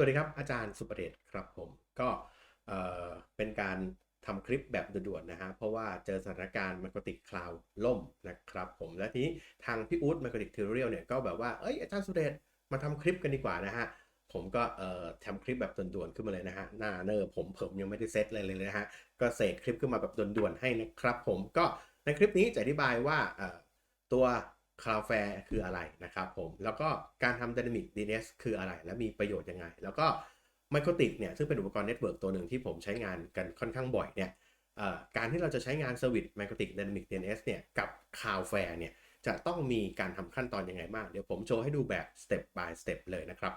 วัสดีครับ อาจารย์สุประเดชครับผมก็เออเป็นการทำคลิปแบบด่วนๆนะฮะเพราะว่าเจอสถานการณ์ม c r o t i c Cloud ล่มนะครับผมและทีนี้ทางพี่อู๊ดม c r o t i c Tutorial เนี่ยก็แบบว่าเอ้ยอาจารย์สุประเดชมาทำคลิปกันดีกว่านะฮะผมก็เอ่อทำคลิปแบบด่วนๆขึ้นมาเลยนะฮะหน้าเนอร์ผมผมยังไม่ได้เซตอะไรเลยนะฮะก็เสกคลิปขึ้นมาแบบด่วนๆให้นะครับ ผมก็ในคลิปนี้จะอธิบายว่าเอ่อตัว Cloudflare คืออะไรนะครับผมแล้วก็การทำ Dynamic DNS คืออะไร และมีประโยชน์ยังไง แล้วก็ m i c r o t i c เนี่ยซึ่งเป็นอุปกรณ์เน็ตเวิร์กตัวหนึ่งที่ผมใช้งานกันค่อนข้างบ่อยเนี่ยการที่เราจะใช้งาน Service m i c r o t i c Dynamic DNS เนี่ยกับ Cloudflare เนี่ยจะต้องมีการทำขั้นตอนยังไงบ้างเดี๋ยวผมโชว์ให้ดูแบบ step by step เลยนะครับ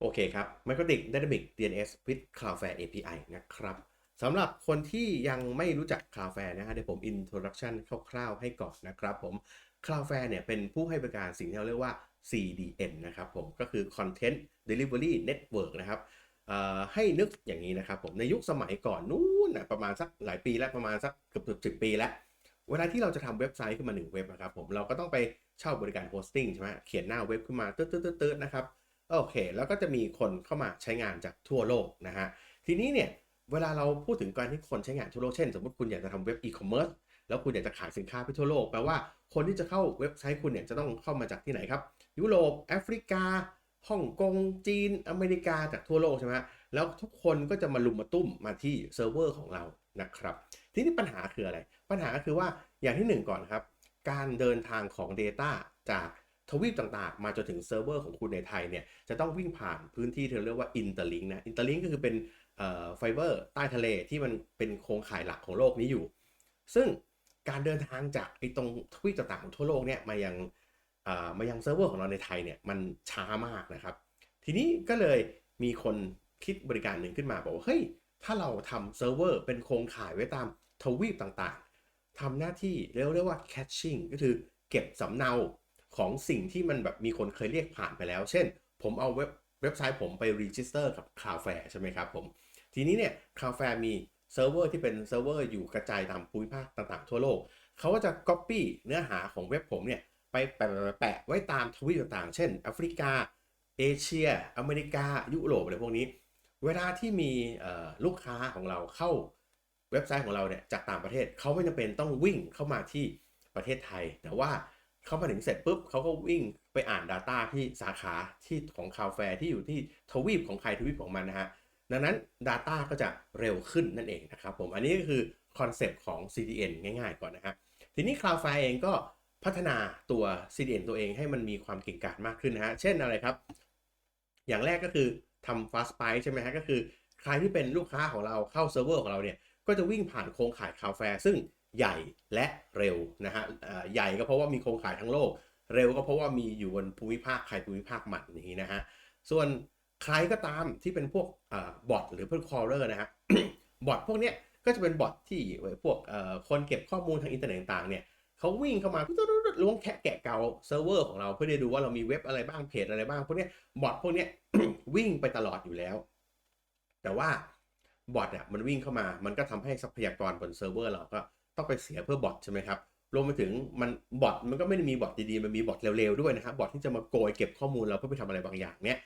โอเคครับ m i c r o t i c Dynamic DNS with Cloudflare API นะครับ สำหรับคนที่ยังไม่รู้จัก Cloudflare นะฮะเดี๋ยวผม introduction คร่าวๆให้ก่อนนะครับผม Cloudflare เนี่ยเป็นผู้ให้บริการสิ่งที่เราเรียกว่า CDN นะครับผมก็คือ Content Delivery Network นะครับให้นึกอย่างนี้นะครับผมในยุคสมัยก่อนนู้นนะประมาณสักหลายปีแล้วประมาณสักเกือบสิบปีแล้ว เวลาที่เราจะทำเว็บไซต์ขึ้นมาหนึ่งเว็บนะครับผมเราก็ต้องไปเช่าบริการโฮสติ้งใช่ไหมเขียนหน้าเว็บขึ้นมาตืดๆๆนะครับโอเค แล้วก็จะมีคนเข้ามาใช้งานจากทั่วโลกนะฮะทีนี้เนี่ย เวลาเราพูดถึงการที่คนใช้งานทั่วโลกเช่น สมมติคุณอยากจะทำเว็บอีคอมเมิร์ซแล้วคุณอยากจะขายสินค้าไปทั่วโลกแปลว่าคนที่จะเข้าเว็บไซต์คุณเนี่ยจะต้องเข้ามาจากที่ไหนครับ ยุโรปแอฟริกาฮ่องกงจีน อเมริกาจากทั่วโลกใช่ไหมแล้วทุกคนก็จะมาลุมมาตุ้มมาที่เซิร์ฟเวอร์ของเรานะครับ ทีนี้ปัญหาคืออะไร ปัญหาคือว่าอย่างที่หนึ่งก่อนครับ การเดินทางของ Data จาก ทวีปต่างๆ มาจนถึงเซิร์ฟเวอร์ของคุณในไทยเนี่ยจะต้องวิ่งผ่านพื้นที่ที่เรียกว่า Interlink นะ Interlink ก็คือเป็นไฟเบอร์ใต้ทะเลที่มันเป็นโครงข่ายหลักของโลกนี้อยู่ ซึ่งการเดินทางจากไอ้ตรงทวีปต่างๆของทั่วโลกเนี่ยมายังมายังเซิร์ฟเวอร์ของเราในไทยเนี่ยมันช้ามากนะครับ ทีนี้ก็เลยมีคนคิดบริการหนึ่งขึ้นมาบอกว่าเฮ้ยถ้าเราทำเซิร์ฟเวอร์เป็นโครงข่ายไว้ตามทวีปต่างๆทำหน้าที่เรียกเรียกว่า catching ก็คือเก็บสำเนา ของสิ่งที่มันแบบมีคนเคยเรียกผ่านไปแล้ว เช่น ผมเอาเว็บเว็บไซต์ผมไปรีจิสเตอร์กับ Cloudflare ใช่ไหมครับผม ทีนี้เนี่ย Cloudflare มีเซิร์ฟเวอร์ที่เป็นเซิร์ฟเวอร์อยู่กระจายตามภูมิภาคต่างๆ ทั่วโลก เขาก็จะ Copy เนื้อหาของเว็บผมเนี่ย ไปแปะแปะไว้ตามทวีปต่างๆ เช่นแอฟริกา เอเชีย อเมริกา ยุโรปอะไรพวกนี้ เวลาที่มีลูกค้าของเราเข้าเว็บไซต์ของเราเนี่ยจากต่างประเทศเขาไม่จำเป็นต้องวิ่งเข้ามาที่ประเทศไทย แต่ว่า เขามาถึงเสร็จปุ๊บเขาก็วิ่งไปอ่าน Data ที่สาขาที่ของคาแฟที่อยู่ที่ทวีปของใครทวีปของมันนะฮะดังนั้น Data ก็จะเร็วขึ้นนั่นเองนะครับผมอันนี้ก็คือคอนเซปต์ของ CDN ง่ายๆก่อนนะฮะทีนี้ Cloudflare เองก็พัฒนาตัว CDN ตัวเองให้มันมีความเก่งกาจมากขึ้นนะฮะเช่นอะไรครับ อย่างแรกก็คือทำ fast spike ใช่ไหมฮะก็คือใครที่เป็นลูกค้าของเราเข้าเซิร์ฟเวอร์ของเราเนี่ยก็จะวิ่งผ่านโครงข่าย Cloudflare ซึ่งใหญ่และเร็วนะฮะใหญ่ก็เพราะว่ามีโครงข่ายทั้งโลก เร็วก็เพราะว่ามีอยู่บนภูมิภาคใครภูมิภาคมันอย่างนี้นะฮะส่วนใครก็ตามที่เป็นพวกบอทหรือพวกคอร์เรอร์นะฮะบอทพวกเนี้ยก็จะเป็นบอทที่พวกคนเก็บข้อมูลทางอินเทอร์เน็ตต่างเนี่ยเขาวิ่งเข้ามาล้วงแคะแกะเกาเซิร์ฟเวอร์ของเราเพื่อจะดูว่าเรามีเว็บอะไรบ้างเพจอะไรบ้างพวกเนี้ยบอทพวกเนี้ยวิ่งไปตลอดอยู่แล้ว แต่ว่าบอทอะมันวิ่งเข้ามามันก็ทำให้ทรัพยากรบนเซิร์ฟเวอร์เราก็ ต้องไปเสียเพื่อบอทใช่ไหมครับรวมไปถึงมันบอทมันก็ไม่ได้มีบอทดีๆมันมีบอทเร็วๆด้วยนะครับบอทที่จะมาโกยเก็บข้อมูลเราเพื่อไปทำอะไรบางอย่างเนี้ย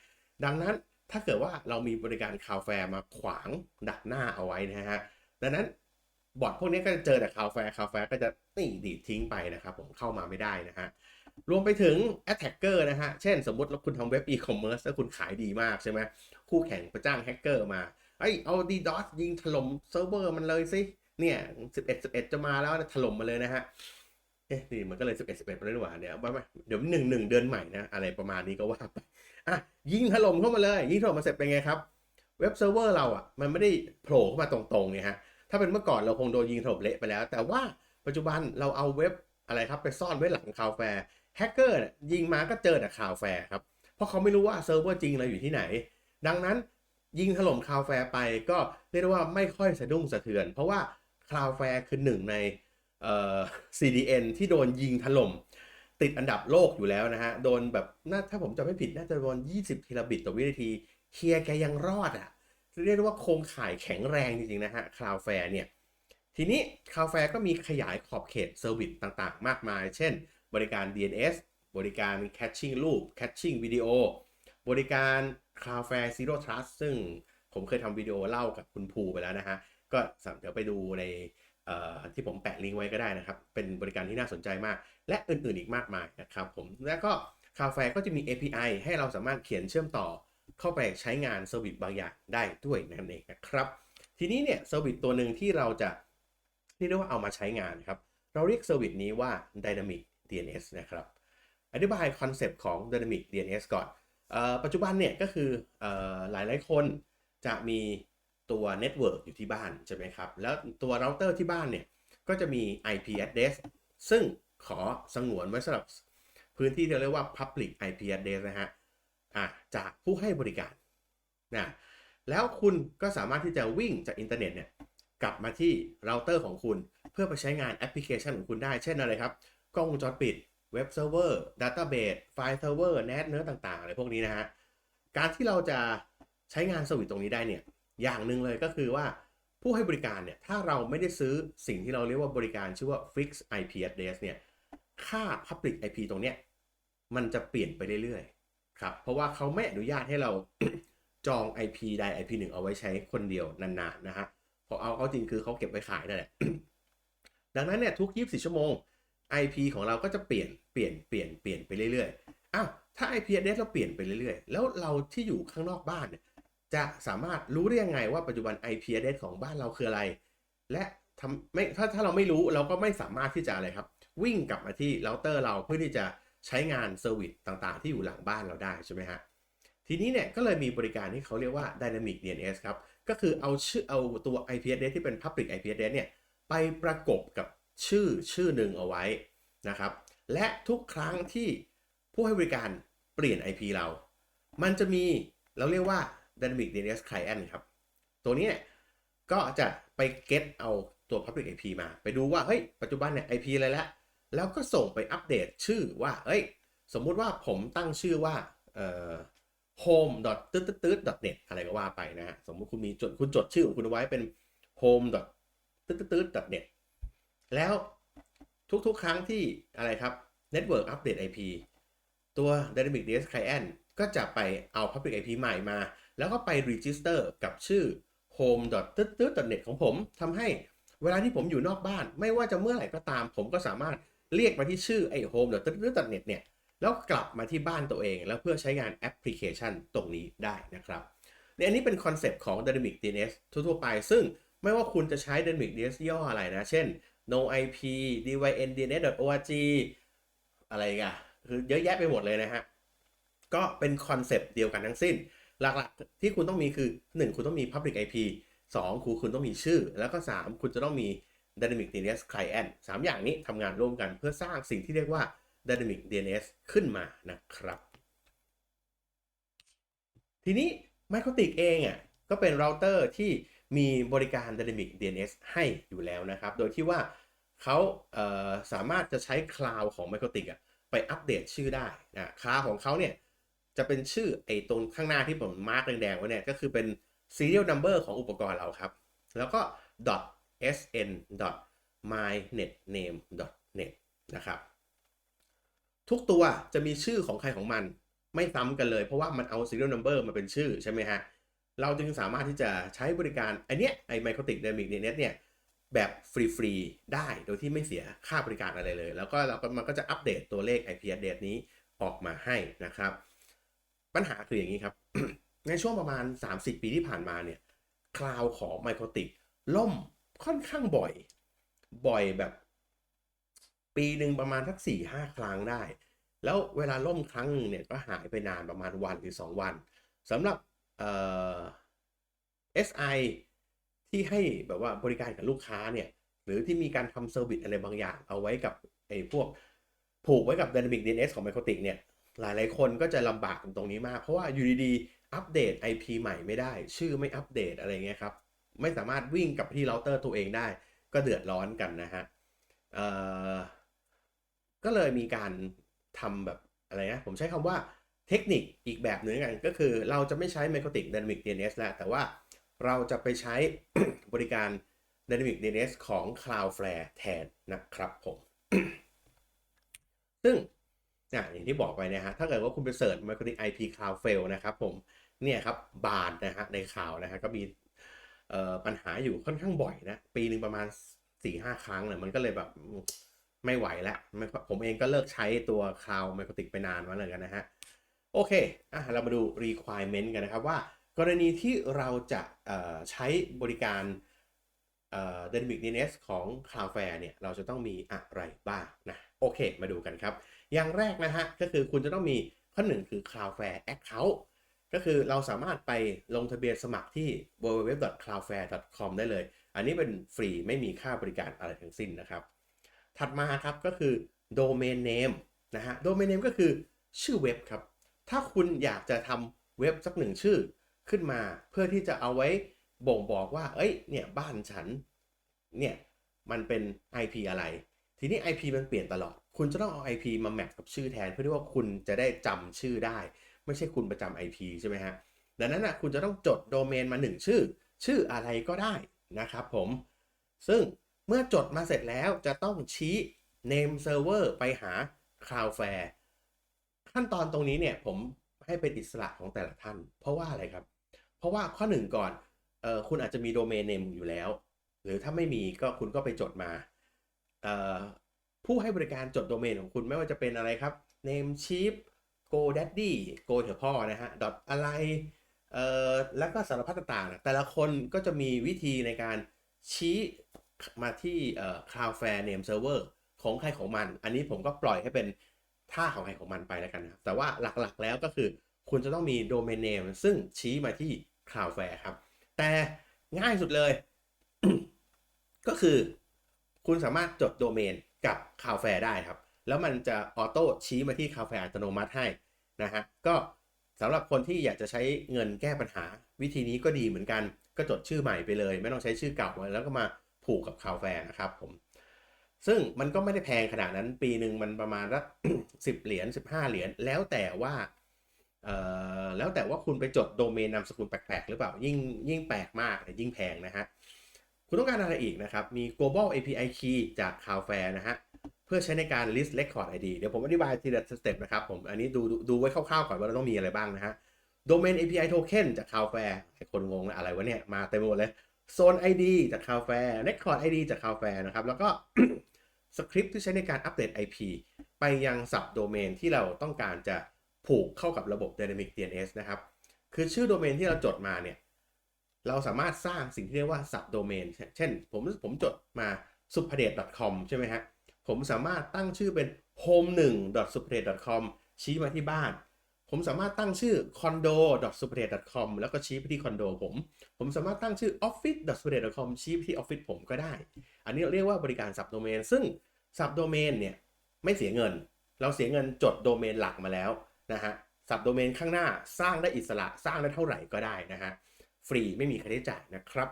ดังนั้นถ้าเกิดว่าเรามีบริการคาวแฟร์มาขวางดักหน้าเอาไว้นะฮะดังนั้นบอทพวกนี้ก็จะเจอแต่คาวแฟร์คาวแฟร์ก็จะนี่ดีดทิ้งไปนะครับผมเข้ามาไม่ได้นะฮะรวมไปถึง attacker นะฮะ เช่นสมมติว่าคุณทำเว็บ e-commerce แล้วคุณขายดีมากใช่ไหมคู่แข่งไปจ้างแฮกเกอร์มาไอเอาดีดอสยิงถล่มเซิร์ฟเวอร์มันเลยสิ เนี่ยสิบเอ็ดสิบเอ็ดจะมาแล้วถล่มมาเลยนะฮะเอ๊ะนี่มันก็เลยสิบเอ็ดสิบเอ็ดมาเลยดีกว่าเนี่ยว่าเดี๋ยวหนึ่งหนึ่งเดือนใหม่นะอะไรประมาณนี้ก็ว่าไปอะยิงถล่มเข้ามาเลย ยิงถล่มมาเสร็จเป็นไงครับ เว็บเซิร์ฟเวอร์เราอะมันไม่ได้โผล่เข้ามาตรงๆไงฮะถ้าเป็นเมื่อก่อนเราคงโดนยิงถล่มเละไปแล้ว แต่ว่าปัจจุบันเราเอาเว็บอะไรครับไปซ่อนไว้หลังคาวแฟร์แฮกเกอร์ยิงมาก็เจอแต่คาวแฟร์ครับเพราะเขาไม่รู้ว่าเซิร์ฟเวอร์จริงเราอยู่ที่ไหน ดังนั้นยิงถล่มคาวแฟร์ไปก็เรียกได้ว่าไม่ค่อยสะดุ้งสะเทือน เพราะว่า Cloudflare คือหนึ่งใน CDN ที่โดนยิงถล่มติดอันดับโลกอยู่แล้วนะฮะ โดนแบบน่าถ้าผมจำไม่ผิด น่าจะโดน20ทีลบิตต่อวินาทีเคียร์แกยังรอดอะ่ะ เรียกได้ว่าโครงข่ายแข็งแรงจริง ๆ นะฮะ Cloudflare เนี่ย ทีนี้ Cloudflare ก็มีขยายขอบเขตเซอร์วิสต่างๆ มากมาย เช่น บริการ DNS บริการ Caching รูป Caching วิดีโอบริการ Cloudflare Zero Trust ซึ่งผมเคยทำวิดีโอเล่ากับคุณภูไปแล้วนะฮะ ก็สเดี๋ยวไปดูในที่ผมแปะลิงก์ไว้ก็ได้นะครับ เป็นบริการที่น่าสนใจมาก และอื่นๆอีกมากมายนะครับผม แล้วก็ Cloudflare ก็จะมี API ให้เราสามารถเขียนเชื่อมต่อเข้าไปใช้งานเซอร์วิสบางอย่างได้ด้วยนั่นเองนะครับ ทีนี้เนี่ยเซอร์วิสตัวหนึ่งที่เราจะนี่เรียกว่าเอามาใช้งานครับ เราเรียกเซอร์วิสนี้ว่า Dynamic DNS นะครับ อธิบายคอนเซปต์ของ Dynamic DNS ก่อนออปัจจุบันเนี่ยก็คือออหลายหลายคนจะมี ตัวเน็ตเวิร์กอยู่ที่บ้านใช่ไหมครับ แล้วตัวเราเตอร์ที่บ้านเนี่ย ก็จะมี IP address ซึ่งขอสงวนไว้สำหรับพื้นที่ที่เรียกว่า Public IP address นะฮะอะจากผู้ให้บริการนะแล้วคุณก็สามารถที่จะวิ่งจากอินเทอร์เน็ตเนี่ยกลับมาที่เราเตอร์ของคุณ เพื่อไปใช้งานแอปพลิเคชันของคุณได้ เช่นอะไรครับ กล้องวงจรปิด เว็บเซิร์ฟเวอร์ดัตต้าเบสไฟล์เซิร์ฟเวอร์แนทเนื้อต่างๆอะไรพวกนี้นะฮะ การที่เราจะใช้งานสวิตตรงนี้ได้เนี่ย อย่างหนึ่งเลยก็คือว่าผู้ให้บริการเนี่ยถ้าเราไม่ได้ซื้อสิ่งที่เราเรียกว่าบริการชื่อว่า Fix IP address เนี่ยค่า Public IP ตรงเนี้ยมันจะเปลี่ยนไปเรื่อยๆครับเพราะว่าเขาไม่อนุญาตให้เราจอง IP ใด IP หนึ่งเอาไว้ใช้คนเดียวนานๆนะฮะพราะเอาเขาจริงคือเขาเก็บไว้ขายนั่นแหละดังนั้นเนี่ยทุก 24 ชั่วโมง IP ของเราก็จะเปลี่ยนเปลี่ยนเปลี่ยนเปลี่ยนไปเรื่อยๆอ้าวถ้า IP address เราเปลี่ยนไปเรื่อยๆ แล้วเราที่อยู่ข้างนอกบ้านเนี่ย จะสามารถรู้ได้ยังไงว่าปัจจุบัน IP address ของบ้านเราคืออะไร และทำไม่ถ้าถ้าเราไม่รู้เราก็ไม่สามารถที่จะอะไรครับ วิ่งกลับมาที่เราเตอร์เราเพื่อที่จะใช้งานเซอร์วิสต่างๆ ที่อยู่หลังบ้านเราได้ใช่ไหมฮะทีนี้เนี่ยก็เลยมีบริการที่เขาเรียกว่า Dynamic DNS ครับ ก็คือเอาชื่อเอาตัว IP address ที่เป็น Public IP address เนี่ยไปประกบกับชื่อชื่อหนึ่งเอาไว้นะครับ และทุกครั้งที่ผู้ให้บริการเปลี่ยน IP เรา มันจะมีเราเรียกว่า Dynamic DNS Client ครับ ตัวนี้ก็จะไป get เอาตัว Public IP มา ไปดูว่า เฮ้ย ปัจจุบันเนี่ย IP อะไรแล้วแล้วก็ส่งไปอัปเดตชื่อว่า เอ้ย สมมุติว่าผมตั้งชื่อว่า เอ่อ home ตืดตืด net อะไรก็ว่าไปนะฮะ สมมุติคุณมีจดคุณจดชื่อของคุณไว้เป็น home ตืดตืด net แล้วทุกๆ ครั้งที่อะไรครับ network update IP ตัว dynamic DNS client ก็จะไปเอา public IP ใหม่มา แล้วก็ไป register กับชื่อ home ตืดตืด net ของผมทำให้เวลาที่ผมอยู่นอกบ้าน ไม่ว่าจะเมื่อไหร่ก็ตาม ผมก็สามารถเรียกมาที่ชื่อไอ้ home ตืดตืด net เนี่ยแล้วกลับมาที่บ้านตัวเอง แล้วเพื่อใช้งานแอปพลิเคชันตรงนี้ได้นะครับเนี่ยอันนี้เป็นคอนเซปต์ของ Dynamic DNS ทั่วๆไป ซึ่งไม่ว่าคุณจะใช้ Dynamic DNS ย่ออะไรนะ เช่น NoIP DYN DNS.org อะไรกันคือเยอะแยะไปหมดเลยนะฮะ ก็เป็นคอนเซปต์เดียวกันทั้งสิ้น หลักๆ ที่คุณต้องมีคือ 1 คุณต้องมี Public IP 2คุณคุณต้องมีชื่อ แล้วก็ 3 คุณจะต้องมี Dynamic DNS Client 3 อย่างนี้ทำงานร่วมกันเพื่อสร้างสิ่งที่เรียกว่า Dynamic DNS ขึ้นมานะครับ ทีนี้ m i c r o t i c เองอะก็เป็นเราเตอร์ที่มีบริการ Dynamic DNS ให้อยู่แล้วนะครับ โดยที่ว่าเขาเสามารถจะใช้คลาวของ m i c r o t i c อะไปอัปเดตชื่อได้นะคลาวของเขาเนี่ย จะเป็นชื่อไอ้ตรงข้างหน้าที่ผมมาร์กแดงๆไว้เนี่ย ก็คือเป็น serial number ของอุปกรณ์เราครับ แล้วก็ .sn .mynetname .net นะครับ ทุกตัวจะมีชื่อของใครของมันไม่ซ้ำกันเลย เพราะว่ามันเอา serial number มาเป็นชื่อใช่ไหมฮะ เราจึงสามารถที่จะใช้บริการไอเนี้ยไอ Microtic Dynamic DNS เนี่ยแบบฟรีๆ ได้โดยที่ไม่เสียค่าบริการอะไรเลย แล้วก็เราก็มันก็จะอัปเดตตัวเลข IP address นี้ออกมาให้นะครับ ปัญหาคืออย่างนี้ครับ ในช่วงประมาณ 30 ปีที่ผ่านมาเนี่ย คลาวของ Microtic ล่มค่อนข้างบ่อย บ่อยแบบ ปีหนึ่งประมาณสัก4ี่ห้าครั้งได้ แล้วเวลาล่มครั้งหนึ่งเนี่ยก็หายไปนานประมาณวันหรือ 2 วันสำหรับเอ่อ SI ที่ให้แบบว่าบริการกับลูกค้าเนี่ย หรือที่มีการทำเซอร์วิสอะไรบางอย่าง เอาไว้กับไอ้พวกผูกไว้กับ Dynamic DNS ของ Microtic เนี่ย หลายๆคนก็จะลำบากตรงนี้มาก เพราะว่าอยู่ดีๆ อัปเดต IP ใหม่ไม่ได้ ชื่อไม่อัปเดตอะไรเงี้ยครับ ไม่สามารถวิ่งกับที่เราเตอร์ตัวเองได้ ก็เดือดร้อนกันนะฮะก็เลยมีการทำแบบอะไรนะผมใช้คำว่าเทคนิคอีกแบบหนึ่งกัน ก็คือเราจะไม่ใช้ Microtic Dynamic DNS แล้ว แต่ว่าเราจะไปใช้บริการ Dynamic DNS ของ Cloudflare แทนนะครับผม ซึ่ง อะอย่างที่บอกไปนะฮะถ้าเกิดว่าคุณไปเสิร์ช Marketing IP Cloud Fail นะครับผมเนี่ยครับบานนะฮะในข่าวนะฮะก็มีปัญหาอยู่ค่อนข้างบ่อยนะ ปีหนึ่งประมาณ4-5ครั้งเนี่ยมันก็เลยแบบไม่ไหวแล้ว ผมเองก็เลิกใช้ตัว Cloud Marketing ไปนานมาเลยกันนะฮะ โอเคอะเรามาดู requirement กันนะครับว่า กรณีที่เราจะใช้บริการเอ่อ Dynamic DNS ของ Cloudflare เนี่ย เราจะต้องมีอะไรบ้างนะ โอเค มาดูกันครับ อย่างแรกนะฮะก็คือคุณจะต้องมีข้อหนึ่งคือ Cloudflare Account ก็คือเราสามารถไปลงทะเบียนสมัครที่ www.cloudflare.com ได้เลย อันนี้เป็นฟรีไม่มีค่าบริการอะไรทั้งสิ้นนะครับ ถัดมาครับก็คือ Domain Name นะฮะ Domain Name ก็คือชื่อเว็บครับ ถ้าคุณอยากจะทำเว็บสักหนึ่งชื่อขึ้นมาเพื่อที่จะเอาไว้บ่งบอกว่า เอ้ย เนี่ย บ้านฉัน เนี่ย มันเป็น IP อะไร ทีนี้ IP มันเปลี่ยนตลอด คุณจะต้องเอา IP มาแมทกับชื่อแทน เพื่อที่ว่าคุณจะได้จำชื่อได้ ไม่ใช่คุณประจำ IP ใช่ไหมฮะดังนั้นนะคุณจะต้องจดโดเมนมา 1 ชื่อ ชื่ออะไรก็ได้นะครับผม ซึ่งเมื่อจดมาเสร็จแล้วจะต้องชี้ name server ไปหา Cloudflare ขั้นตอนตรงนี้เนี่ยผมให้เป็นอิสระของแต่ละท่าน เพราะว่าอะไรครับ เพราะว่าข้อหนึ่งก่อนเออคุณอาจจะมีโดเมนเนมอยู่แล้ว หรือถ้าไม่มีก็คุณก็ไปจดมาเอ่อ ผู้ให้บริการจดโดเมนของคุณไม่ว่าจะเป็นอะไรครับ Namecheap GoDaddy Go เถอะพ่อนะฮะ dot อะไรเอ่อแล้วก็สารพัดต่างๆ แต่ละคนก็จะมีวิธีในการชี้มาที่เอ่อ Cloudflare Name Server ของใครของมัน อันนี้ผมก็ปล่อยให้เป็นท่าของใครของมันไปแล้วกันนะครับ แต่ว่าหลักๆแล้วก็คือคุณจะต้องมี Domain Name ซึ่งชี้มาที่ Cloudflare ครับ แต่ง่ายสุดเลย ก็คือ คุณสามารถจดโดเมน กับ Cloudflare ได้ครับ แล้วมันจะออโต้ชี้มาที่ Cloudflare อัตโนมัติให้นะฮะก็สำหรับคนที่อยากจะใช้เงินแก้ปัญหา วิธีนี้ก็ดีเหมือนกัน ก็จดชื่อใหม่ไปเลย ไม่ต้องใช้ชื่อเก่าแล้วก็มาผูกกับ Cloudflare นะครับผมซึ่งมันก็ไม่ได้แพงขนาดนั้นปีหนึ่งมันประมาณสักสิบเหรียญสิบห้าเหรียญแล้วแต่ว่าเอ่อแล้วแต่ว่าคุณไปจดโดเมนนามสกุลแปลกๆ หรือเปล่ายิ่งยิ่งแปลกมากเนี่ยยิ่งแพงนะฮะ คุณต้องการอะไรอีกนะครับ มี global API key จาก Cloudflare นะฮะ เพื่อใช้ในการ list record ID เดี๋ยวผมอธิบายทีละสเต็ปนะครับผม อันนี้ดูดูไว้คร่าวๆก่อนว่าเราต้องมีอะไรบ้างนะฮะ domain API token จาก Cloudflare คนงงนะอะไรวะเนี่ย มาเต็มหมดเลย zone ID จาก Cloudflare record ID จาก Cloudflare นะครับ แล้วก็สคริปต์ที่ใช้ในการอัปเดต IP ไปยังสับโดเมนที่เราต้องการจะผูกเข้ากับระบบ Dynamic DNS นะครับ คือชื่อโดเมนที่เราจดมาเนี่ย เราสามารถสร้างสิ่งที่เรียกว่า sub domain เช่น ผมผมจดมา s u p e r d a t e com ใช่ไหมฮะ ผมสามารถตั้งชื่อเป็น home 1 s u p e r d a t e com ชี้มาที่บ้าน ผมสามารถตั้งชื่อ condo s u p e r d a t e com แล้วก็ชี้ไปที่คอนโดผม ผมสามารถตั้งชื่อ office s u p e r d a t e com ชี้ไปที่ออฟฟิศผมก็ได้ อันนี้เรียกว่าบริการ sub domain ซึ่ง sub domain เนี่ยไม่เสียเงิน เราเสียเงินจดโดเมนหลักมาแล้วนะฮะ sub domain ข้างหน้าสร้างได้อิสระสร้างได้เท่าไหร่ก็ได้นะฮะ ฟรีไม่มีค่าใช้จ่ายนะครับ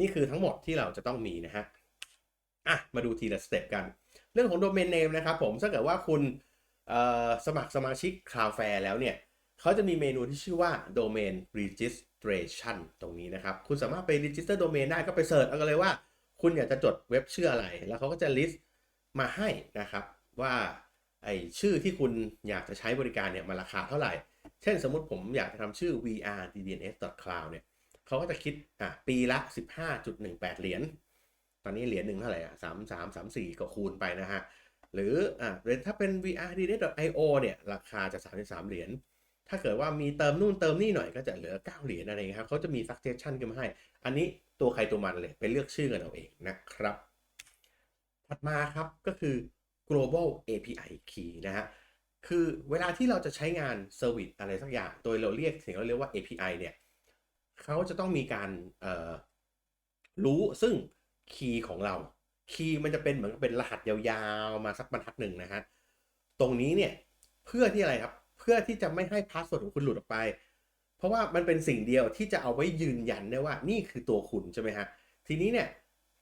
นี่คือทั้งหมดที่เราจะต้องมีนะฮะอะมาดูทีละสเต็ปกัน เรื่องของโดเมนเนมนะครับผมถ้าเกิดว่าคุณสมัครสมาชิก Cloudflare แล้วเนี่ยเขาจะมีเมนูที่ชื่อว่า Domain Registration ตรงนี้นะครับ คุณสามารถไป register domain ได้ก็ไปเสิร์ชเอากันเลยว่า คุณอยากจะจดเว็บชื่ออะไร แล้วเขาก็จะ list มาให้นะครับว่าไอชื่อที่คุณอยากจะใช้บริการเนี่ยมันราคาเท่าไหร่ เช่นสมมุติผมอยากจะทำชื่อ vrdns.cloud เนี่ย เขาก็จะคิดอะปีละ 15.18 เหรียญ ตอนนี้เหรียญหนึ่งเท่าไหร่อะ3 3 3 4ก็คูณไปนะฮะ หรืออะถ้าเป็น vrdns.io เนี่ย ราคาจะ 33 เหรียญ ถ้าเกิดว่ามีเติมนู่นเติมนี่หน่อยก็จะเหลือ 9 เหรียญอะไรเงี้ยครับเขาจะมี suggestion ขึ้นมาให้ อันนี้ตัวใครตัวมันเลยไปเลือกชื่อกันเอาเองนะครับ ถัดมาครับก็คือ global API key นะฮะ คือเวลาที่เราจะใช้งาน Service อะไรสักอย่าง โดยเราเรียกสิ่งเราเรียกว่า API เนี่ย เขาจะต้องมีการรู้ซึ่งคีย์ของเรา คีย์มันจะเป็นเหมือนเป็นรหัสยาวๆ มาสักบรรทัดหนึ่งนะฮะ ตรงนี้เนี่ยเพื่อที่อะไรครับ เพื่อที่จะไม่ให้พาสเวิร์ดของคุณหลุดออกไป เพราะว่ามันเป็นสิ่งเดียวที่จะเอาไว้ยืนยันได้ว่านี่คือตัวคุณใช่ไหมฮะ ทีนี้เนี่ย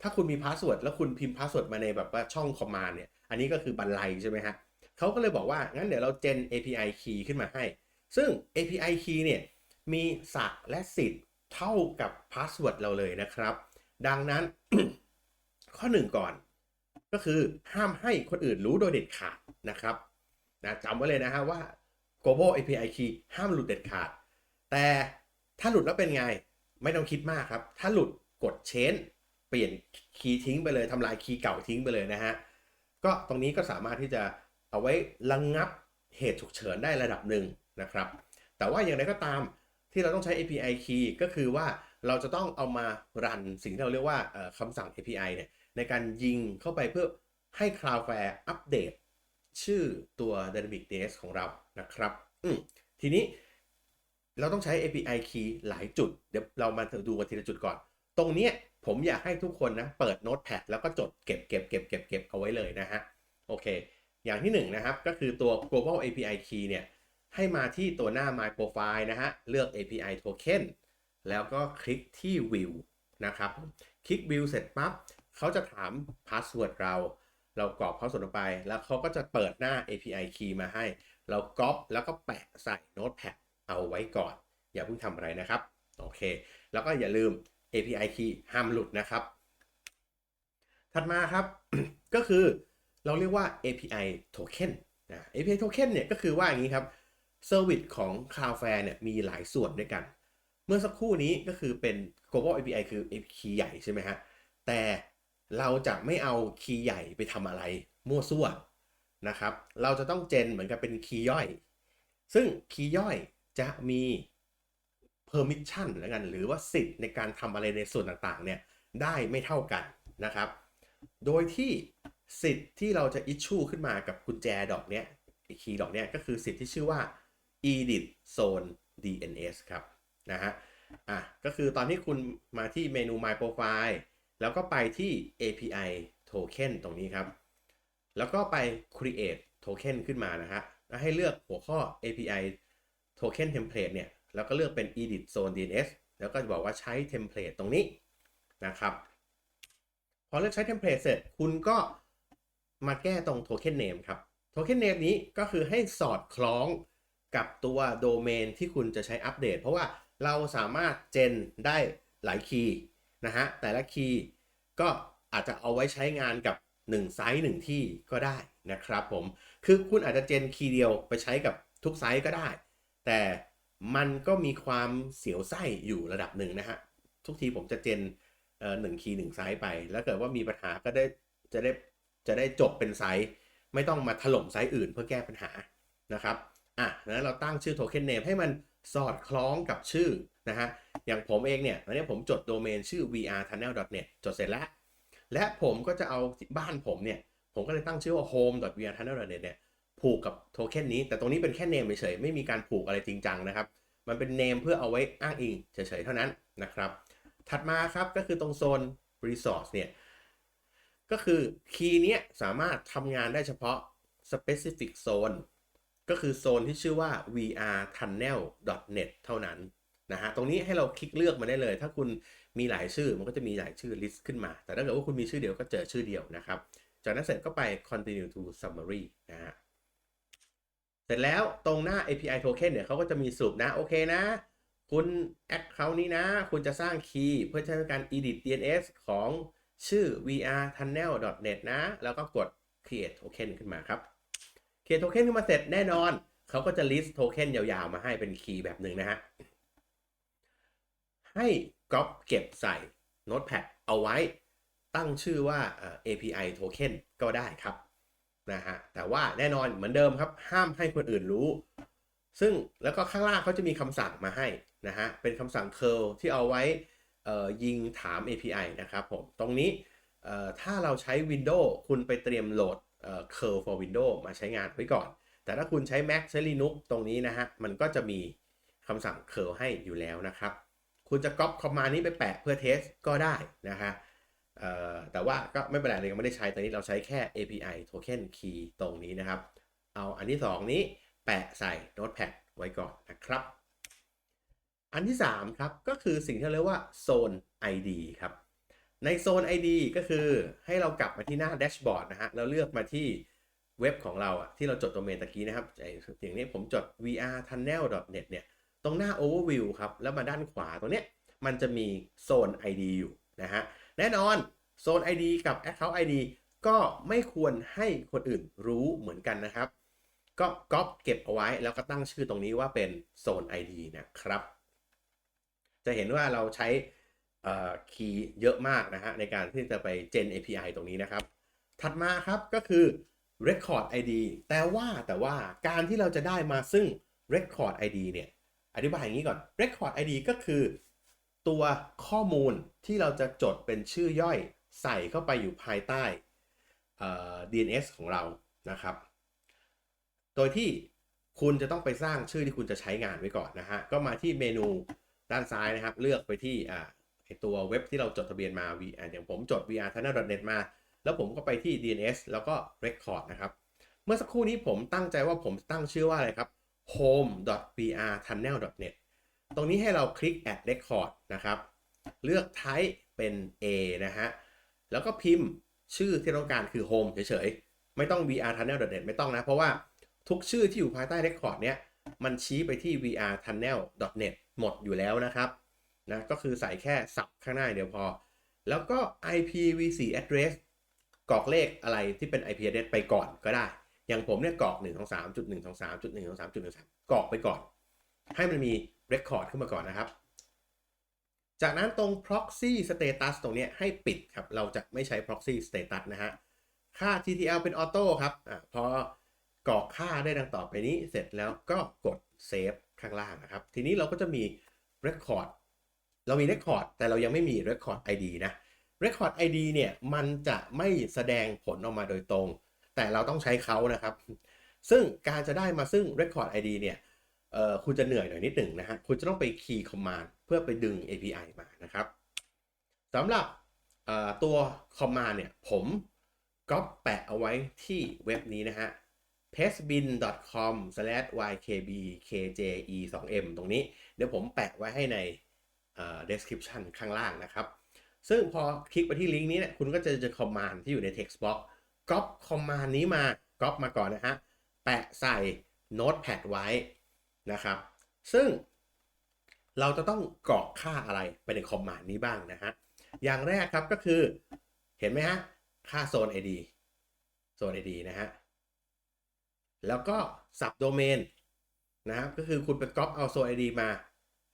ถ้าคุณมีพาสเวิร์ดแล้วคุณพิมพ์พาสเวิร์ดมาในแบบว่าช่องคอมมานด์เนี่ย อันนี้ก็คือบันไลใช่ไหมฮะเขาก็เลยบอกว่างั้นเดี๋ยวเราเจน API key ขึ้นมาให้ ซึ่ง API key เนี่ยมีศักและสิทธิ์ เท่ากับพาสเวิร์ดเราเลยนะครับ ดังนั้น ข้อหนึ่งก่อน ก็คือห้ามให้คนอื่นรู้โดยเด็ดขาดนะครับนะจำไว้เลยนะฮะว่า global API key ห้ามหลุดเด็ดขาด แต่ถ้าหลุดแล้วเป็นไง ไม่ต้องคิดมากครับ ถ้าหลุดกด change เปลี่ยนคีย์ทิ้งไปเลยทำลายคีย์เก่าทิ้งไปเลยนะฮะ ก็ตรงนี้ก็สามารถที่จะเอาไว้ระงงับเหตุฉุกเฉินได้ระดับหนึ่งนะครับ แต่ว่าอย่างไรก็ตาม ที่เราต้องใช้ API key ก็คือว่าเราจะต้องเอามารันสิ่งที่เราเรียกว่าคำสั่ง API เนี่ยในการยิงเข้าไปเพื่อให้ Cloudflare อัปเดต ชื่อตัว Dynamic DS ของเรานะครับทีนี้เราต้องใช้ API key หลายจุด เดี๋ยวเรามาดูกันทีละจุดก่อน ตรงนี้ผมอยากให้ทุกคนนะ เปิด Notepad แล้วก็จดเก็บเก็บเก็บเก็บเก็บเอาไว้เลยนะฮะ โอเค อย่างที่หนึ่งนะครับ ก็คือตัว global API key เนี่ย ให้มาที่ตัวหน้า My Profile นะฮะ เลือก API token แล้วก็คลิกที่ View นะครับ คลิก View เสร็จปั๊บเขาจะถาม password เรา เรากรอก password ลงไป แล้วเขาก็จะเปิดหน้า API key มาให้ เราก๊อปแล้วก็แปะใส่ Notepad เอาไว้ก่อน อย่าเพิ่งทำอะไรนะครับ โอเค แล้วก็อย่าลืม API key ห้ามหลุดนะครับ ถัดมาครับ ก็คือเราเรียกว่า API token นะ API token เนี่ยก็คือว่าอย่างนี้ครับ เซอร์วิสของ Cloudflare เนี่ยมีหลายส่วนด้วยกัน เมื่อสักครู่นี้ก็คือเป็น global API คือคีย์ใหญ่ใช่ไหมฮะ แต่เราจะไม่เอาคีย์ใหญ่ไปทำอะไร มั่วซั่วนะครับ เราจะต้องเจนเหมือนกับเป็นคีย์ย่อย ซึ่งคีย์ย่อยจะมี permission แล้วกัน หรือว่าสิทธิ์ในการทำอะไรในส่วนต่างๆ เนี่ยได้ไม่เท่ากันนะครับ โดยที่สิทธิ์ที่เราจะ issue ขึ้นมากับกุญแจดอกเนี้ยคีย์ดอกเนี้ยก็คือสิทธิ์ที่ชื่อว่า edit zone DNS ครับนะฮะอะก็คือตอนที่คุณมาที่เมนู My Profile แล้วก็ไปที่ API Token ตรงนี้ครับ แล้วก็ไป Create Token ขึ้นมานะฮะแล้วให้เลือกหัวข้อ API Token Template เนี่ย แล้วก็เลือกเป็น Edit Zone DNS แล้วก็จะบอกว่าใช้ Template ตรงนี้นะครับ พอเลือกใช้ Template เสร็จ คุณก็มาแก้ตรง Token Name ครับ Token Name นี้ก็คือให้สอดคล้อง กับตัวโดเมนที่คุณจะใช้อัปเดต เพราะว่าเราสามารถเจนได้หลายคีย์นะฮะ แต่ละคีย์ก็อาจจะเอาไว้ใช้งานกับ1ไซส์1ที่ก็ได้นะครับผม คือคุณอาจจะเจนคีย์เดียวไปใช้กับทุกไซส์ก็ได้ แต่มันก็มีความเสียวไส้อยู่ระดับหนึ่งนะฮะ ทุกทีผมจะเจนเอ่อหนึ่งคีย์หนึ่งไซส์ไป แล้วเกิดว่ามีปัญหาก็ได้จะได้จะได้จบเป็นไซส์ไม่ต้องมาถล่มไซส์อื่นเพื่อแก้ปัญหานะครับ อะนั้นเราตั้งชื่อโทเค็นเนมให้มันสอดคล้องกับชื่อนะฮะอย่างผมเองเนี่ยตอนนี้ผมจดโดเมนชื่อ vrtunnel.net จดเสร็จแล้ว และผมก็จะเอาบ้านผมเนี่ย ผมก็เลยตั้งชื่อว่า home.vrtunnel.net เนี่ยผูกกับโทเค็นนี้ แต่ตรงนี้เป็นแค่เนมเฉยๆไม่มีการผูกอะไรจริงจังนะครับ มันเป็นเนมเพื่อเอาไว้อ้างอิงเฉยๆเท่านั้นนะครับ ถัดมาครับก็คือตรงโซน resource เนี่ยก็คือคีย์เนี้ยสามารถทำงานได้เฉพาะ specific zone ก็คือโซนที่ชื่อว่า vrtunnel.net เท่านั้นนะฮะตรงนี้ให้เราคลิกเลือกมาได้เลย ถ้าคุณมีหลายชื่อมันก็จะมีหลายชื่อ list ขึ้นมา แต่ถ้าเกิดว่าคุณมีชื่อเดียวก็เจอชื่อเดียวนะครับ จากนั้นเสร็จก็ไป continue to summary นะฮะเสร็จแล้วตรงหน้า API token เนี่ยเขาก็จะมีสรุปนะ โอเคนะ คุณแอคเคาท์นี้นะ คุณจะสร้างคีย์เพื่อใช้ในการ edit DNS ของชื่อ vrtunnel.net นะ แล้วก็กด create token ขึ้นมาครับ create token ขึ้นมาเสร็จแน่นอน เขาก็จะ list token ยาวๆ มาให้เป็นคีย์แบบหนึ่งนะฮะ ให้ก๊อปเก็บใส่ notepad เอาไว้ตั้งชื่อว่า API token ก็ได้ครับนะฮะแต่ว่าแน่นอนเหมือนเดิมครับ ห้ามให้คนอื่นรู้ ซึ่งแล้วก็ข้างล่างเขาจะมีคำสั่งมาให้นะฮะเป็นคำสั่ง curl ที่เอาไว้ยิงถาม API นะครับผม ตรงนี้ถ้าเราใช้ Windows คุณไปเตรียมโหลด curl for Windows มาใช้งานไว้ก่อน แต่ถ้าคุณใช้ Mac ใช้ Linux ตรงนี้นะฮะ มันก็จะมีคำสั่ง curl ให้อยู่แล้วนะครับ คุณจะก๊อปคอมมานี้ไปแปะเพื่อเทสก็ได้นะฮะเอ่อแต่ว่าก็ไม่เป็นไรเลยยังไม่ได้ใช้ ตอนนี้เราใช้แค่ API token key ตรงนี้นะครับ เอาอันที่ 2 นี้แปะใส่ Notepad ไว้ก่อนนะครับ อันที่ 3 ครับ ก็คือสิ่งที่เรียกว่า Zone ID ครับ ในโซน ID ก็คือให้เรากลับมาที่หน้าแดชบอร์ดนะฮะแล้วเลือกมาที่เว็บของเราอะที่เราจดโดเมนตะกี้นะครับไอ้อย่างนี้ผมจด vrtunnel.net เนี่ย ตรงหน้า overview ครับ แล้วมาด้านขวาตรงเนี้ยมันจะมีโซน ID อยู่นะฮะแน่นอนโซน ID กับ Account ID ก็ไม่ควรให้คนอื่นรู้เหมือนกันนะครับ ก็ก๊อปเก็บเอาไว้แล้วก็ตั้งชื่อตรงนี้ว่าเป็นโซน ID นะครับ จะเห็นว่าเราใช้ คีย์เยอะมากนะฮะในการที่จะไป gen API ตรงนี้นะครับ ถัดมาครับก็คือ record ID แต่ว่าแต่ว่าการที่เราจะได้มาซึ่ง record ID เนี่ยอธิบายอย่างนี้ก่อน record ID ก็คือตัวข้อมูลที่เราจะจดเป็นชื่อย่อยใส่เข้าไปอยู่ภายใต้ DNS ของเรานะครับ โดยที่คุณจะต้องไปสร้างชื่อที่คุณจะใช้งานไว้ก่อนนะฮะ ก็มาที่เมนูด้านซ้ายนะครับ เลือกไปที่ ไอตัวเว็บที่เราจดทะเบียนมา VR อย่างผมจด VR tunnel net มา แล้วผมก็ไปที่ DNS แล้วก็ record นะครับ เมื่อสักครู่นี้ผมตั้งใจว่าผมตั้งชื่อว่าอะไรครับ home.vrtunnel.net ตรงนี้ให้เราคลิก add record นะครับ เลือก type เป็น A นะฮะ แล้วก็พิมพ์ชื่อที่ต้องการคือ home เฉยๆ ไม่ต้อง vrtunnel.net ไม่ต้องนะ เพราะว่าทุกชื่อที่อยู่ภายใต้ record เนี้ย มันชี้ไปที่ vrtunnel.net หมดอยู่แล้วนะครับ นะก็คือใส่แค่สับข้างหน้าเดียวพอ แล้วก็ IPv4 address กรอกเลขอะไรที่เป็น IP address ไปก่อนก็ได้ อย่างผมเนี่ยกรอก1 2 3 1 2 3 1 2 3 1 3กรอกไปก่อน ให้มันมี record ขึ้นมาก่อนนะครับ จากนั้นตรง proxy status ตรงนี้ให้ปิดครับ เราจะไม่ใช้ proxy status นะฮะ ค่า TTL เป็นออโต้ครับอพอกรอกค่าได้ดังต่อไปนี้เสร็จแล้วก็กด save ข้างล่างนะครับ ทีนี้เราก็จะมี record เรามี record แต่เรายังไม่มี record ID นะ record ID เนี่ยมันจะไม่แสดงผลออกมาโดยตรง แต่เราต้องใช้เขานะครับ ซึ่งการจะได้มาซึ่ง record ID เนี่ยคุณจะเหนื่อยหน่อยนิดหนึ่งนะฮะคุณจะต้องไป key command เพื่อไปดึง API มานะครับสำหรับตัว command เนี่ยผมก็แปะเอาไว้ที่เว็บนี้นะฮะ testbin.com/ykbkje2m ตรงนี้ เดี๋ยวผมแปะไว้ให้ใน description ข้างล่างนะครับ ซึ่งพอคลิกไปที่ลิงก์นี้เนี่ยคุณก็จะเจอ command ที่อยู่ใน text box ก๊อป command นี้มาก๊อปมาก่อนนะฮะ แปะใส่ notepad ไว้นะครับ ซึ่งเราจะต้องกรอกค่าอะไรไปใน command นี้บ้างนะฮะ อย่างแรกครับก็คือเห็นไหมฮะ ค่าโซน ID โซน ID นะฮะ แล้วก็ subdomain นะครับก็คือคุณไปก๊อปเอาโซน ID มา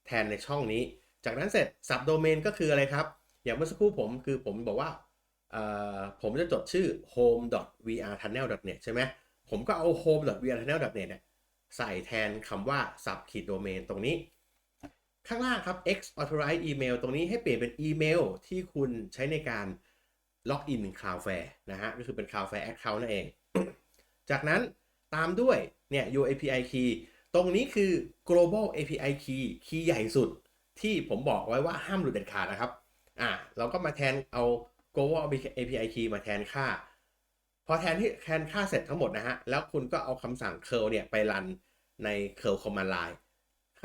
แทนในช่องนี้ จากนั้นเสร็จ subdomain ก็คืออะไรครับ อย่างเมื่อสักครู่ผมคือผมบอกว่าผมจะจดชื่อ home.vrtunnel.net ใช่ไหมผมก็เอา home.vrtunnel.net เนี่ยใส่แทนคำว่า sub ขีด domain ตรงนี้ ข้างล่างครับ x authorize email ตรงนี้ให้เปลี่ยนเป็นอีเมลที่คุณใช้ในการล็อกอิน Cloudflare นะฮะก็คือเป็น Cloudflare account นั่นเอง จากนั้นตามด้วยเนี่ย uapi key ตรงนี้คือ global API key คีย์ใหญ่สุด ที่ผมบอกไว้ว่าห้ามหลุดเด็ดขาดนะครับ อ่าเราก็มาแทนเอา global API key มาแทนค่า พอแทนที่แทนค่าเสร็จทั้งหมดนะฮะ แล้วคุณก็เอาคำสั่ง curl เนี่ยไปรันใน curl command line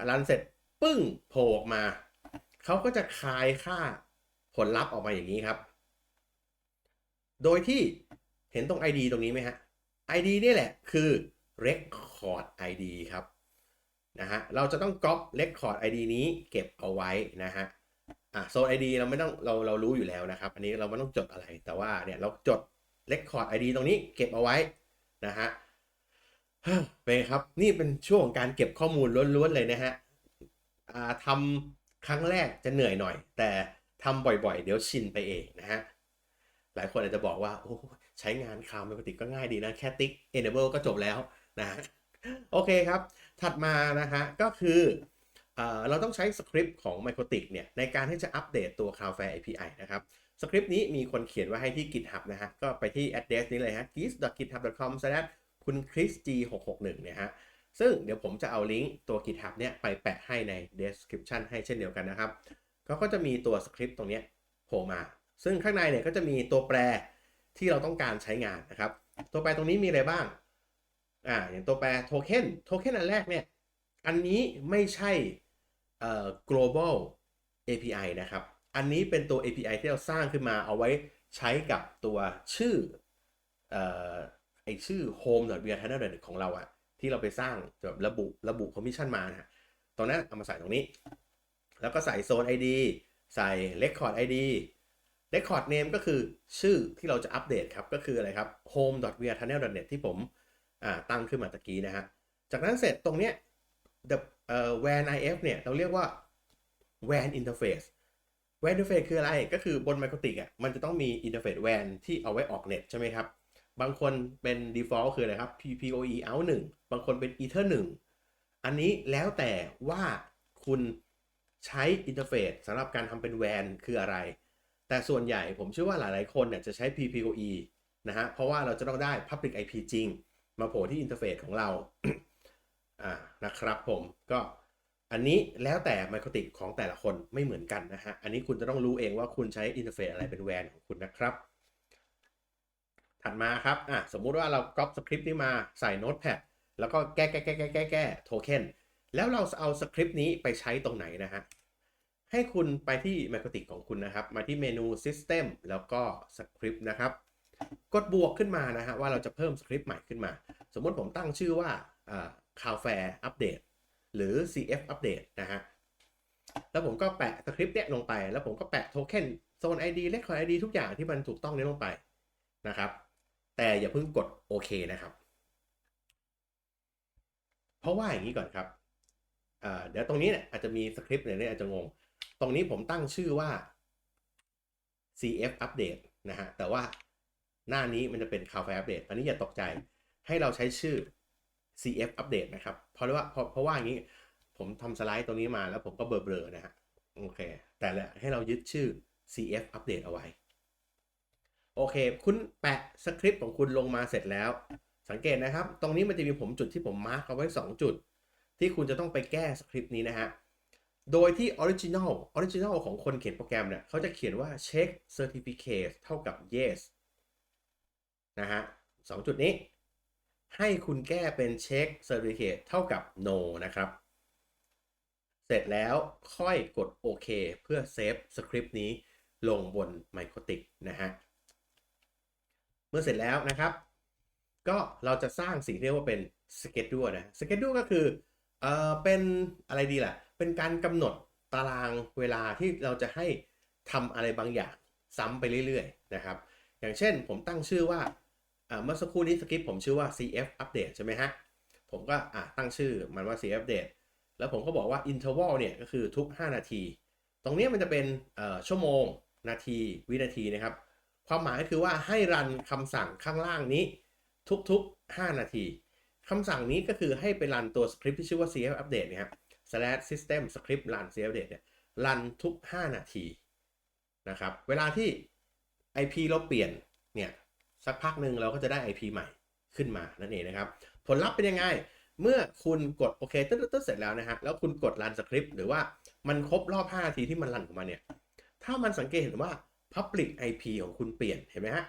รันเสร็จปึ้งโผล่ออกมา เขาก็จะคายค่าผลลัพธ์ออกมาอย่างนี้ครับ โดยที่เห็นตรง ID ตรงนี้ไหมฮะ ID นี่แหละคือ record ID ครับ นะฮะเราจะต้องก๊อป record ID นี้เก็บเอาไว้นะฮะอะโซน ID เราไม่ต้องเราเรารู้อยู่แล้วนะครับ อันนี้เราไม่ต้องจดอะไรแต่ว่าเนี่ยเราจด record ID ตรงนี้เก็บเอาไว้นะฮะเป็นครับนี่เป็นช่วงของการเก็บข้อมูลล้วนๆเลยนะฮะทำครั้งแรกจะเหนื่อยหน่อย แต่ทำบ่อยๆ เดี๋ยวชินไปเองนะฮะหลายคนอาจจะบอกว่าโอ้ใช้งานคาวปกติก็ง่ายดีนะ แค่ติ๊ก enable ก็จบแล้วนะฮะโอเคครับ ถัดมานะฮะก็คือเอเราต้องใช้สคริปต์ของ m i c r o t i c เนี่ยในการที่จะอัปเดตตัว Cloudflare API นะครับสคริปต์นี้มีคนเขียนไว้ให้ที่ GitHub นะฮะก็ไปที่ address นี้เลยฮะ gis.github.com คุณคริส g661 เนี่ยฮะซึ่งเดี๋ยวผมจะเอาลิงก์ตัว GitHub เนี่ยไปแปะให้ใน description ให้เช่นเดียวกันนะครับเขาก็จะมีตัวสคริปต์ตรงนี้โผล่มา ซึ่งข้างในเนี่ยก็จะมีตัวแปรที่เราต้องการใช้งานนะครับตัวแปรตรงนี้มีอะไรบ้าง อ่าอย่างตัวแปรโทเค็นโทเค็นอันแรกเนี่ย อันนี้ไม่ใช่เอ่อ global API นะครับ อันนี้เป็นตัว API ที่เราสร้างขึ้นมาเอาไว้ใช้กับตัวชื่อเอ่อไอชื่อ home.vrtunnel ของเราอะที่เราไปสร้างแบบระบุระบุ permission มานะตรงนั้นเอามาใส่ตรงนี้ แล้วก็ใส่โซน ID ใส่ record ID record name ก็คือชื่อที่เราจะอัปเดตครับ ก็คืออะไรครับ home.vrtunnel.net ที่ผม อ่าตั้งขึ้นมาตะกี้นะฮะ จากนั้นเสร็จตรงเนี้ย the เอ่อ WAN IF เนี่ยเราเรียกว่า WAN interface WAN interface คืออะไร ก็คือบนไมโครติกอะมันจะต้องมี interface WAN ที่เอาไว้ออกเน็ตใช่ไหมครับ บางคนเป็น default คืออะไรครับ PPOE out 1 บางคนเป็น Ether 1 อันนี้แล้วแต่ว่าคุณใช้อินเทอร์เฟซสำหรับการทำเป็น WAN คืออะไร แต่ส่วนใหญ่ผมเชื่อว่าหลายๆคนเนี่ยจะใช้ PPOE นะฮะ เพราะว่าเราจะต้องได้ Public IP จริง มาโผล่ที่อินเทอร์เฟซของเราอ่านะครับผมก็อันนี้แล้วแต่ไมโครติกของแต่ละคนไม่เหมือนกันนะฮะ อันนี้คุณจะต้องรู้เองว่าคุณใช้อินเทอร์เฟซอะไรเป็น WAN ของคุณนะครับ ถัดมาครับอะสมมุติว่าเราก๊อปสคริปต์นี้มาใส่ Notepad แล้วก็แก้แก้แก้แก้แก้แก้โทเค็นแล้วเราเอาสคริปต์นี้ไปใช้ตรงไหนนะฮะ ให้คุณไปที่ m a c r o t i c ของคุณนะครับ มาที่เมนู System แล้วก็ Script นะครับ กดบวกขึ้นมานะฮะว่าเราจะเพิ่มสคริปต์ใหม่ขึ้นมา สมมติผมตั้งชื่อว่า Cloudflare Update หรือ CF Update นะฮะแล้วผมก็แปะสคริปต์เนี้ยลงไป แล้วผมก็แปะโทเค็นโซน ID Record ID ทุกอย่างที่มันถูกต้องนี้ลงไปนะครับ แต่อย่าเพิ่งกดโอเคนะครับ เพราะว่าอย่างนี้ก่อนครับเดี๋ยวตรงนี้เนี่ยอาจจะมีสคริปต์เนี่ยอาจจะงง ตรงนี้ผมตั้งชื่อว่า CF update นะฮะแต่ว่า หน้านี้มันจะเป็น Cloudflare update อันนี้อย่าตกใจ ให้เราใช้ชื่อ CF update นะครับ เพราะว่าเพราะเพราะว่าอย่างนี้ ผมทำสไลด์ตรงนี้มาแล้วผมก็เบลอๆนะฮะ โอเค แต่ละให้เรายึดชื่อ CF update เอาไว้ โอเค คุณแปะสคริปต์ของคุณลงมาเสร็จแล้ว สังเกตนะครับ ตรงนี้มันจะมีผมจุดที่ผมมาร์กเอาไว้ 2 จุด ที่คุณจะต้องไปแก้สคริปต์นี้นะฮะ โดยที่ original original ของคนเขียนโปรแกรมเนี่ยเขาจะเขียนว่า check certificate เท่ากับ yes นะฮะสองจุดนี้ ให้คุณแก้เป็น check certificate เท่ากับ no นะครับ เสร็จแล้วค่อยกดโอเคเพื่อเซฟสคริปต์นี้ลงบน Microtik นะฮะ เมื่อเสร็จแล้วนะครับ ก็เราจะสร้างสิ่งที่เรียกว่าเป็น schedule นะ schedule ก็คือเอ่อเป็นอะไรดีล่ะ เป็นการกำหนดตารางเวลาที่เราจะให้ทำอะไรบางอย่างซ้ำไปเรื่อยๆนะครับ อย่างเช่นผมตั้งชื่อว่า เมื่อสักครู่นี้สคริปต์ผมชื่อว่า CF update ใช่ไหมฮะ ผมก็ตั้งชื่อมันว่า CF update แล้วผมก็บอกว่า interval เนี่ยก็คือทุก 5 นาที ตรงนี้มันจะเป็นชั่วโมง นาที วินาทีนะครับ ความหมายคือว่าให้รันคำสั่งข้างล่างนี้ทุกๆ 5 นาทีคำสั่งนี้ก็คือให้ไปรันตัวสคริปต์ที่ชื่อว่า CF update นะครับ slash system script run CF update เนี่ยรันทุก 5 นาทีนะครับ เวลาที่ IP เราเปลี่ยนเนี่ย สักพักหนึ่งเราก็จะได้ IP ใหม่ขึ้นมานั่นเองนะครับ ผลลัพธ์เป็นยังไง เมื่อคุณกดโอเคตึ๊ดๆเสร็จแล้วนะฮะแล้วคุณกดรันสคริปต์หรือว่ามันครบรอบ 5 นาทีที่มันรันออกมาเนี่ย ถ้ามันสังเกตเห็นว่า Public IP ของคุณเปลี่ยนเห็นไหมฮะ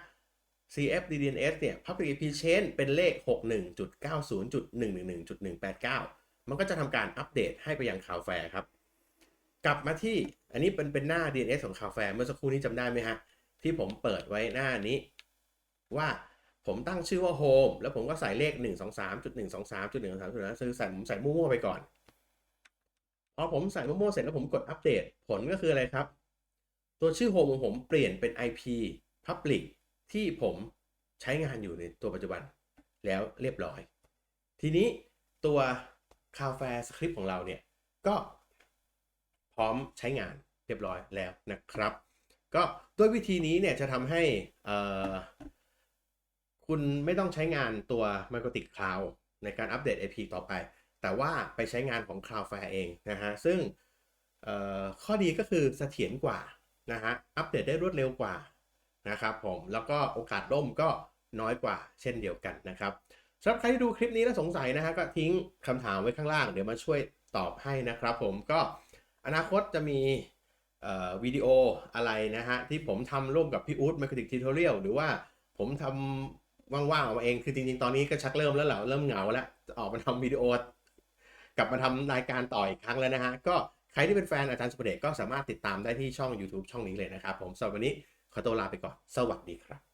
CF DNS เนี่ย Public IP Chain เป็นเลข 61.90.111.189 มันก็จะทำการอัปเดตให้ไปยัง Cloudflare ครับ กลับมาที่อันนี้เป็นเป็นหน้า DNS ของ Cloudflare เมื่อสักครู่นี้จำได้ไหมฮะ ที่ผมเปิดไว้หน้านี้ ว่าผมตั้งชื่อว่า Home แล้วผมก็ใส่เลข 123.123.123.1ซื้อใส่ผมใส่มั่วๆไปก่อน พอผมใส่มั่วๆเสร็จแล้วผมกดอัปเดต ผลก็คืออะไรครับ ตัวชื่อ Home ของผมเปลี่ยนเป็น IP Public ที่ผมใช้งานอยู่ในตัวปัจจุบันแล้วเรียบร้อย ทีนี้ตัว Cloudflare Script ของเราเนี่ย ก็พร้อมใช้งานเรียบร้อยแล้วนะครับ ก็ด้วยวิธีนี้เนี่ยจะทำให้ คุณไม่ต้องใช้งานตัว Microtik Cloud ในการอัปเดต IP ต่อไป แต่ว่าไปใช้งานของ Cloudflare เองนะฮะ ซึ่งข้อดีก็คือเสถียรกว่านะฮะ อัปเดตได้รวดเร็วกว่านะครับผม แล้วก็โอกาสล่มก็น้อยกว่าเช่นเดียวกันนะครับสำหรับใครที่ดูคลิปนี้แล้วสงสัยนะฮะก็ทิ้งคำถามไว้ข้างล่าง เดี๋ยวมาช่วยตอบให้นะครับผมก็อนาคตจะมีวิดีโออะไรนะฮะที่ผมทำร่วมกับพี่อู๊ด Marketing Tutorial หรือว่าผมทำ ว่างๆออกมาเองคือจริงๆ ตอนนี้ก็ชักเริ่มแล้วแหละเริ่มเหงาแล้วออกมาทำวิดีโอกลับมาทำรายการต่ออีกครั้งแล้วนะฮะ ก็ใครที่เป็นแฟนอาจารย์สุประเดชก็สามารถติดตามได้ที่ช่อง YouTube ช่องนี้เลยนะครับ ผมสำหรับวันนี้ขอตัวลาไปก่อน สวัสดีครับ